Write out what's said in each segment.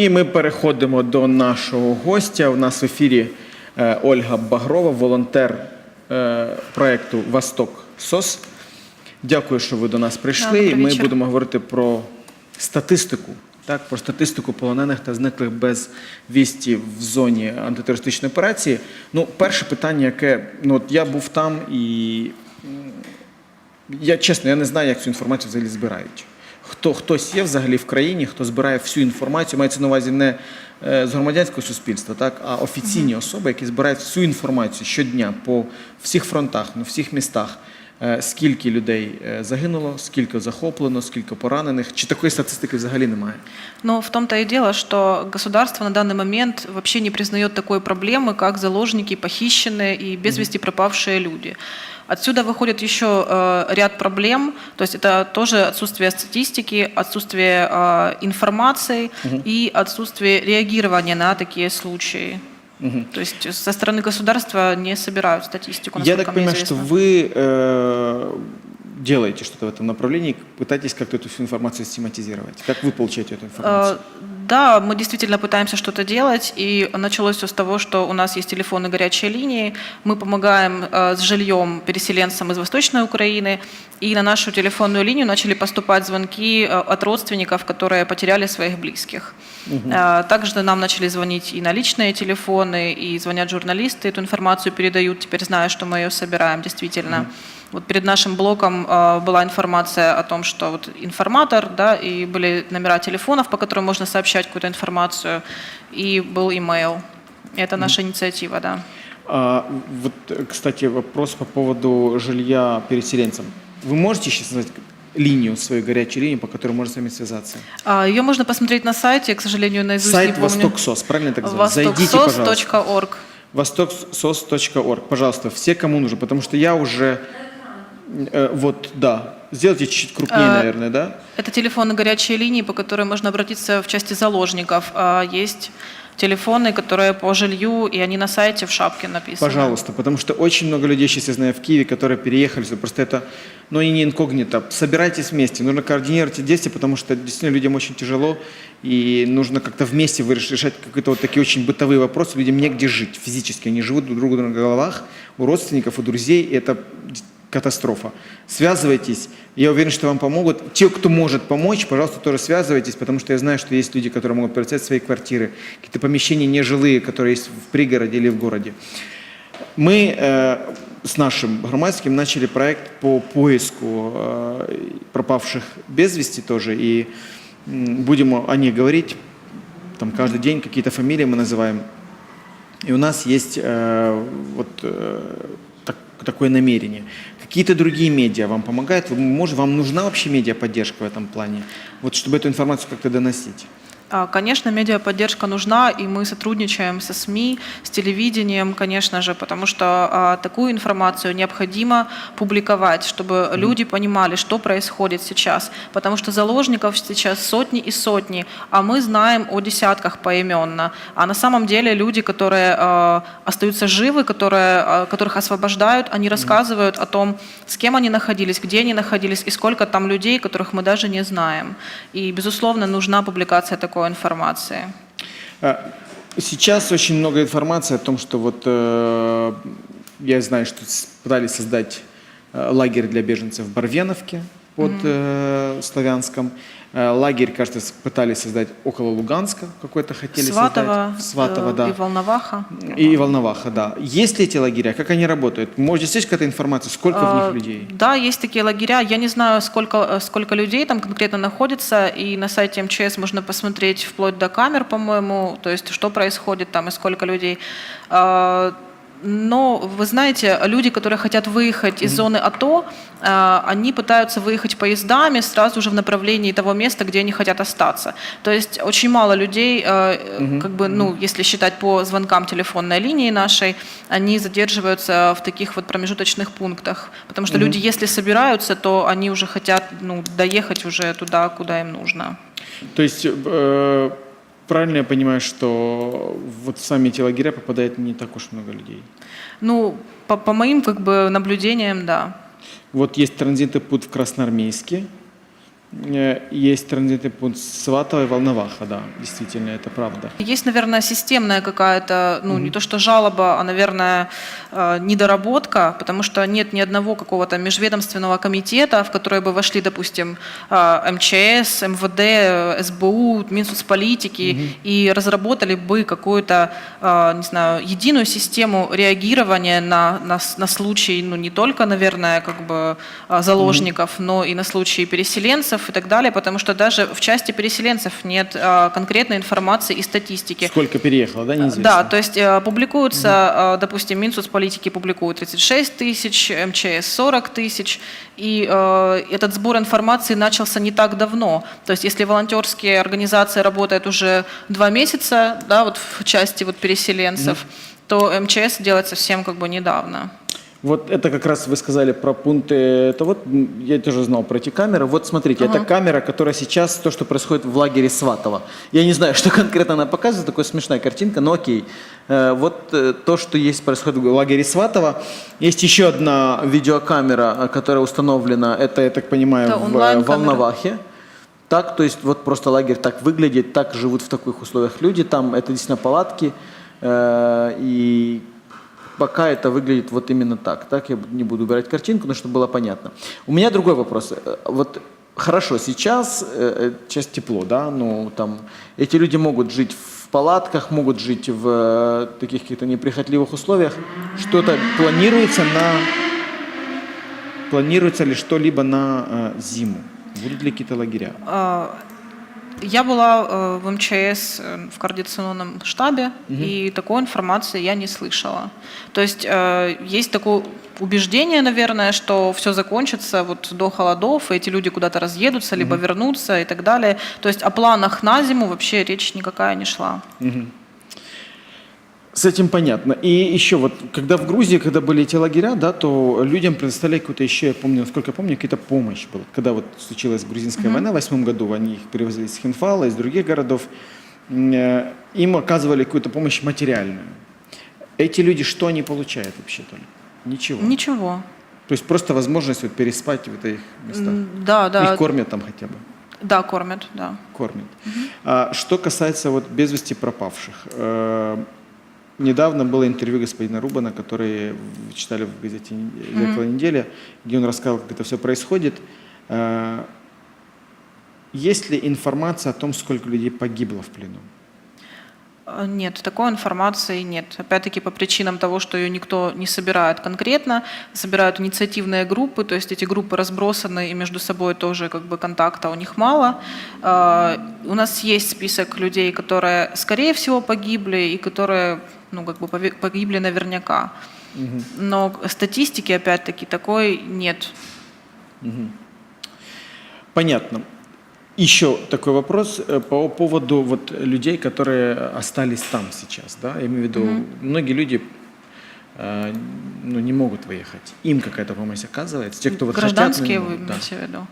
І ми переходимо до нашого гостя. У нас в ефірі е, Ольга Багрова, волонтер е, проекту Восток СОС. Дякую, що ви до нас прийшли. І ми будемо говорити про статистику. Так, про статистику полонених та зниклих без вісті в зоні антитерористичної операції. Ну, перше питання, яке ну от я був там, і я чесно, я не знаю, як цю інформацію взагалі збирають. Хто хтось є взагалі в країні, хто збирає всю інформацію, мається на увазі не е, з громадянського суспільства, так а офіційні особи, які збирають всю інформацію щодня по всіх фронтах, на всіх містах. Е, Скільки людей е, загинуло, скільки захоплено, скільки поранених, чи такої статистики взагалі немає? Но в том-то и дело, что государство на данный момент вообще не признает такой проблемы, как заложники, похищенные и без вести пропавшие люди. Отсюда выходит еще э, ряд проблем, то есть это тоже отсутствие статистики, отсутствие э, информации и отсутствие реагирования на такие случаи. То есть со стороны государства не собирают статистику, Я так понимаю, что вы э, делаете что-то в этом направлении, пытаетесь как-то эту всю информацию систематизировать. Как вы получаете эту информацию? Э, Да, мы действительно пытаемся что-то делать, и началось все с того, что у нас есть телефоны горячие линии, мы помогаем э, с жильем переселенцам из Восточной Украины, и на нашу телефонную линию начали поступать звонки э, от родственников, которые потеряли своих близких. Э, Также нам начали звонить и на личные телефоны, и звонят журналисты, эту информацию передают, теперь зная, что мы ее собираем действительно. Вот перед нашим блоком э, была информация о том, что вот информатор, да, и были номера телефонов, по которым можно сообщать какую-то информацию, и был имейл. Это наша инициатива, да. А, вот, кстати, вопрос по поводу жилья переселенцам. Вы можете сейчас назвать линию, свою горячую линию, по которой можно с вами связаться? А, Ее можно посмотреть на сайте, к сожалению, наизусть не Сайт помню. Восток СОС, правильно так зовут? Зайдите, пожалуйста. Востоксос.орг. востоксос.орг. Пожалуйста, все, кому нужно, потому что я уже... э, вот, да. Сделайте чуть-чуть крупнее, А, наверное, да? Это телефоны горячие линии, по которым можно обратиться в части заложников. А Есть телефоны, которые по жилью, и они на сайте в шапке написаны. Пожалуйста, потому что очень много людей сейчас я знаю в Киеве, которые переехали сюда. Просто это, ну и не инкогнито. Собирайтесь вместе, нужно координировать эти действия, потому что действительно людям очень тяжело, и нужно как-то вместе решать какие-то вот такие очень бытовые вопросы. Людям негде жить физически, они живут друг другу на головах, у родственников, у друзей, и это катастрофа. Связывайтесь, я уверен, что вам помогут. Те, кто может помочь, пожалуйста, тоже связывайтесь, потому что я знаю, что есть люди, которые могут представить свои квартиры, какие-то помещения нежилые, которые есть в пригороде или в городе. Мы э, с нашим громадским начали проект по поиску э, пропавших без вести тоже, и будем о них говорить. Там каждый день какие-то фамилии мы называем. И у нас есть э, вот э, так- такое намерение. Какие-то другие медиа вам помогают? Может, вам нужна вообще медиаподдержка в этом плане? Вот чтобы эту информацию как-то доносить. А, Конечно, медиаподдержка нужна, и мы сотрудничаем со СМИ, с телевидением, конечно же, потому что а, такую информацию необходимо публиковать, чтобы люди понимали, что происходит сейчас. Потому что заложников сейчас сотни и сотни, а мы знаем о десятках поименно. А на самом деле люди, которые а, остаются живы, которые, которых освобождают, они рассказывают о том, с кем они находились, где они находились и сколько там людей, которых мы даже не знаем. И, безусловно, нужна публикация такой информации. А, Сейчас очень много информации о том, что вот э, я знаю, что пытались создать э, лагерь для беженцев в Барвеновке под э, Славянском. Э, лагерь, кажется, пытались создать около Луганска, какой-то хотели Сватово, создать. Сватово, э, да. и Волноваха. И Волноваха, да. Есть ли эти лагеря? Как они работают? Может, здесь какая-то информация? Сколько в А, них людей? Да, есть такие лагеря. Я не знаю, сколько, э, сколько людей там конкретно находится, и на сайте МЧС можно посмотреть вплоть до камер, по-моему, то есть что происходит там и сколько людей. Но вы знаете, люди, которые хотят выехать из зоны АТО, а, они пытаются выехать поездами сразу же в направлении того места, где они хотят остаться. То есть очень мало людей, э, как бы, ну, если считать по звонкам телефонной линии нашей, они задерживаются в таких вот промежуточных пунктах. Потому что люди, если собираются, то они уже хотят ну, доехать уже туда, куда им нужно. То есть э, правильно я понимаю, что вот в сами эти лагеря попадает не так уж много людей? Ну, по, по моим как бы наблюдениям, да. Вот есть транзитный путь в Красноармейске, Есть транзитный пункт Сватово и Волноваха, да, действительно, это правда. Есть, наверное, системная какая-то, ну, не то что жалоба, а, наверное, э, недоработка, потому что нет ни одного какого-то межведомственного комитета, в который бы вошли, допустим, э, МЧС, МВД, э, СБУ, Минсоцполитики, и разработали бы какую-то, э, не знаю, единую систему реагирования на, на, на случай, ну, не только, наверное, как бы э, заложников, но и на случаи переселенцев и так далее, потому что даже в части переселенцев нет э, конкретной информации и статистики. Сколько переехало, да, неизвестно? Да, то есть э, публикуются, э, допустим, Минсоцполитики публикует 36 тысяч, МЧС 40 тысяч, и э, этот сбор информации начался не так давно. То есть если волонтерские организации работают уже два месяца, да, вот в части вот переселенцев, то МЧС делает совсем как бы недавно. Вот это как раз вы сказали про пункты. Это вот я тоже знал про эти камеры. Вот смотрите, это камера, которая сейчас то, что происходит в лагере Сватово. Я не знаю, что конкретно она показывает, такая смешная картинка, но окей. Э, Вот э, то, что есть происходит в лагере Сватово. Есть еще одна видеокамера, э, которая установлена. Это, я так понимаю, Это в. Волновахе. Так, то есть вот просто лагерь так выглядит, так живут в таких условиях люди. Там это действительно палатки. э, И пока это выглядит вот именно так. Так я не буду убирать картинку, но чтобы было понятно. У меня другой вопрос. Э, Вот хорошо, сейчас э, э, сейчас тепло, да, ну там эти люди могут жить в палатках, могут жить в таких каких-то неприхотливых условиях. Что-то планируется на планируется ли что-либо на зиму? Будут ли какие-то лагеря? Я была э, в МЧС э, в координационном штабе, и такой информации я не слышала. То есть э, есть такое убеждение, наверное, что все закончится вот до холодов, и эти люди куда-то разъедутся, либо вернутся и так далее. То есть о планах на зиму вообще речь никакая не шла. С этим понятно. И еще вот, когда в Грузии, когда были эти лагеря, да, то людям предоставляли какую-то еще, я помню, насколько я помню, какая-то помощь была. Когда вот случилась грузинская война в восьмом году, они их привозили из Хинфала, из других городов, э, им оказывали какую-то помощь материальную. Эти люди, что они получают вообще-то? Ничего. Ничего. То есть просто возможность вот переспать в этих местах. Да, да. Их кормят там хотя бы. Да, кормят, да. кормят. А что касается вот без вести пропавших, э, недавно было интервью господина Рубана, который читали в газете «Зеркало недели», где он рассказал, как это все происходит. Э, есть ли информация о том, сколько людей погибло в плену? Э, Нет, такой информации нет. Опять-таки по причинам того, что ее никто не собирает конкретно, собирают инициативные группы, то есть эти группы разбросаны и между собой тоже как бы контакта у них мало. Э, У нас есть список людей, которые скорее всего погибли и которые ну, как бы погибли наверняка. Но статистики опять-таки такой нет. Понятно. Еще такой вопрос э, по поводу вот людей, которые остались там сейчас. Да? Я имею в виду, многие люди э, ну, не могут выехать. Им какая-то помощь оказывается. Те, кто вот хотят, но не Гражданские вы могут, да. имеете в виду?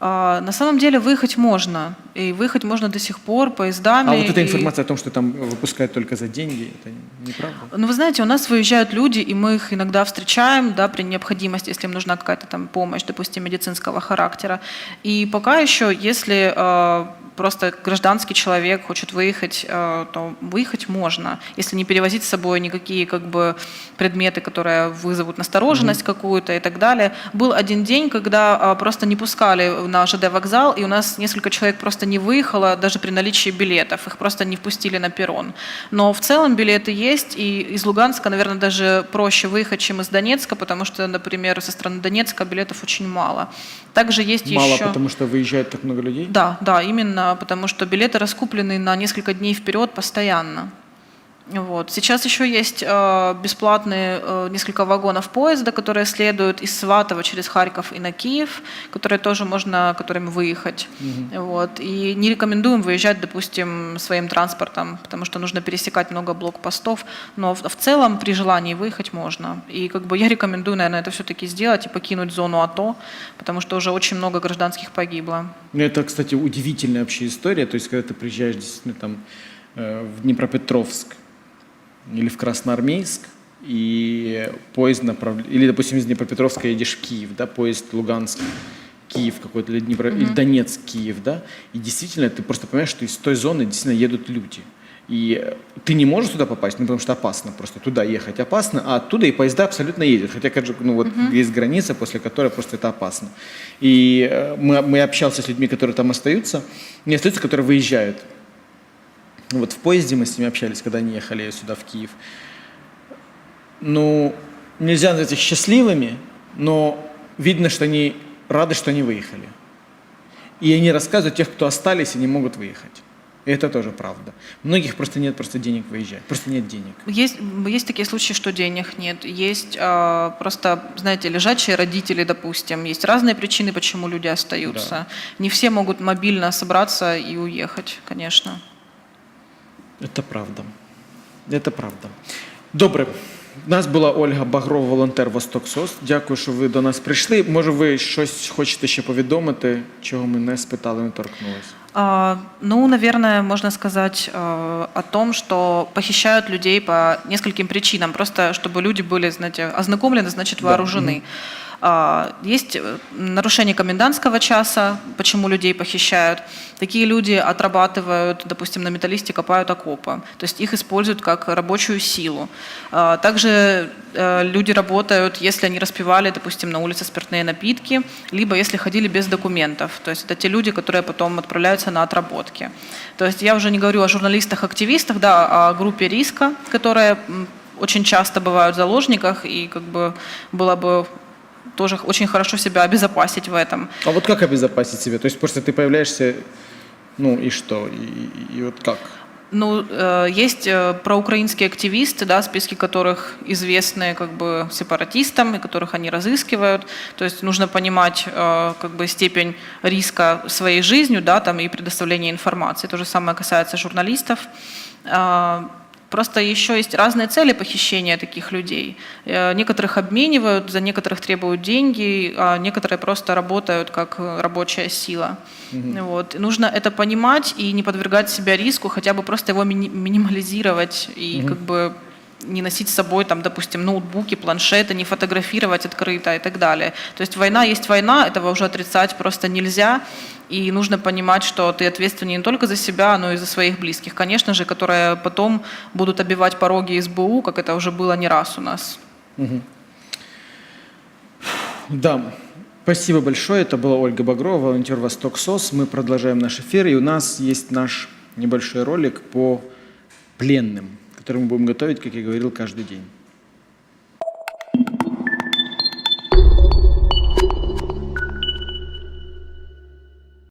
А, на самом деле выехать можно. И выехать можно до сих пор поездами. А вот эта и- информация о том, что там выпускают только за деньги, это неправда? Ну, вы знаете, у нас выезжают люди, и мы их иногда встречаем, да, при необходимости, если им нужна какая-то там помощь, допустим, медицинского характера. И пока еще, если э, просто гражданский человек хочет выехать, э, то выехать можно, если не перевозить с собой никакие как бы предметы, которые вызовут настороженность какую-то и так далее. Был один день, когда э, просто не пускали на ЖД вокзал, и у нас несколько человек просто не выехало даже при наличии билетов, их просто не впустили на перрон. Но в целом билеты есть, и из Луганска, наверное, даже проще выехать, чем из Донецка, потому что, например, со стороны Донецка билетов очень мало. Также есть Мало, еще... потому что выезжает так много людей? Да, да, именно, потому что билеты раскуплены на несколько дней вперед постоянно. Вот. Сейчас еще есть э, бесплатные э, несколько вагонов поезда, которые следуют из Сватова через Харьков и на Киев, которые тоже можно которыми выехать. Вот. И не рекомендуем выезжать, допустим, своим транспортом, потому что нужно пересекать много блокпостов. Но в, в целом при желании выехать можно. И как бы я рекомендую, наверное, это все-таки сделать и покинуть зону АТО, потому что уже очень много гражданских погибло. Ну, это, кстати, удивительная вообще история. То есть, когда ты приезжаешь действительно там э, в Днепропетровск или в Красноармейск, и поезд направляет, или, допустим, из Днепропетровска едешь в Киев, да, поезд Луганск, Киев какой-то, или, Днепро, или Донецк, Киев, да, и действительно ты просто понимаешь, что из той зоны действительно едут люди. И ты не можешь туда попасть, ну, потому что опасно, просто туда ехать опасно, а оттуда и поезда абсолютно ездят. Хотя, как же, ну, вот есть граница, после которой просто это опасно. И э, мы, мы общался с людьми, которые там остаются, не остаются, которые выезжают. Вот в поезде мы с ними общались, когда они ехали сюда, в Киев. Ну, нельзя назвать их счастливыми, но видно, что они рады, что они выехали. И они рассказывают тех, кто остались и не могут выехать. И это тоже правда. Многих просто нет просто денег выезжать. Просто нет денег. Есть, есть такие случаи, что денег нет. Есть а, просто, знаете, лежачие родители, допустим. Есть разные причины, почему люди остаются. Не все могут мобильно собраться и уехать, конечно. Это правда. Это правда. Добре. У нас була Ольга Багрова, волонтер Восток СОС. Дякую, що ви до нас прийшли. Може, ви щось хочете ще повідомити, чого ми не спитали, не торкнулися? А, Ну, наверное, можно сказать э, о том, что похищают людей по нескольким причинам, просто чтобы люди были, знаете, ознакомлены, значит, вооружены. А, Есть э, нарушение комендантского часа, почему людей похищают. Такие люди отрабатывают, допустим, на металлисте копают окопы, то есть их используют как рабочую силу. А, Также э, люди работают, если они распивали, допустим, на улице спиртные напитки, либо если ходили без документов. То есть это те люди, которые потом отправляются на отработки. То есть я уже не говорю о журналистах-активистах, да, а о группе риска, которая очень часто бывают в заложниках, и как бы было бы тоже очень хорошо себя обезопасить в этом. А вот как обезопасить себя? То есть просто ты появляешься, ну и что? И, и- вот как? Ну, э, есть э, проукраинские активисты, да, списки которых известны как бы сепаратистам, и которых они разыскивают. То есть нужно понимать э, как бы степень риска своей жизнью, да, там и предоставления информации. То же самое касается журналистов. Просто еще есть разные цели похищения таких людей. Э, Некоторых обменивают, за некоторых требуют деньги, а некоторые просто работают как э, рабочая сила. Вот. И нужно это понимать и не подвергать себя риску, хотя бы просто его мини- минимализировать и как бы не носить с собой, там, допустим, ноутбуки, планшеты, не фотографировать открыто и так далее. То есть война есть война, этого уже отрицать просто нельзя. И нужно понимать, что ты ответственен не только за себя, но и за своих близких, конечно же, которые потом будут обивать пороги СБУ, как это уже было не раз у нас. Да, спасибо большое. Это была Ольга Багрова, волонтер Восток СОС. Мы продолжаем наш эфир, и у нас есть наш небольшой ролик по пленным, который мы будем готовить, как я говорил, каждый день.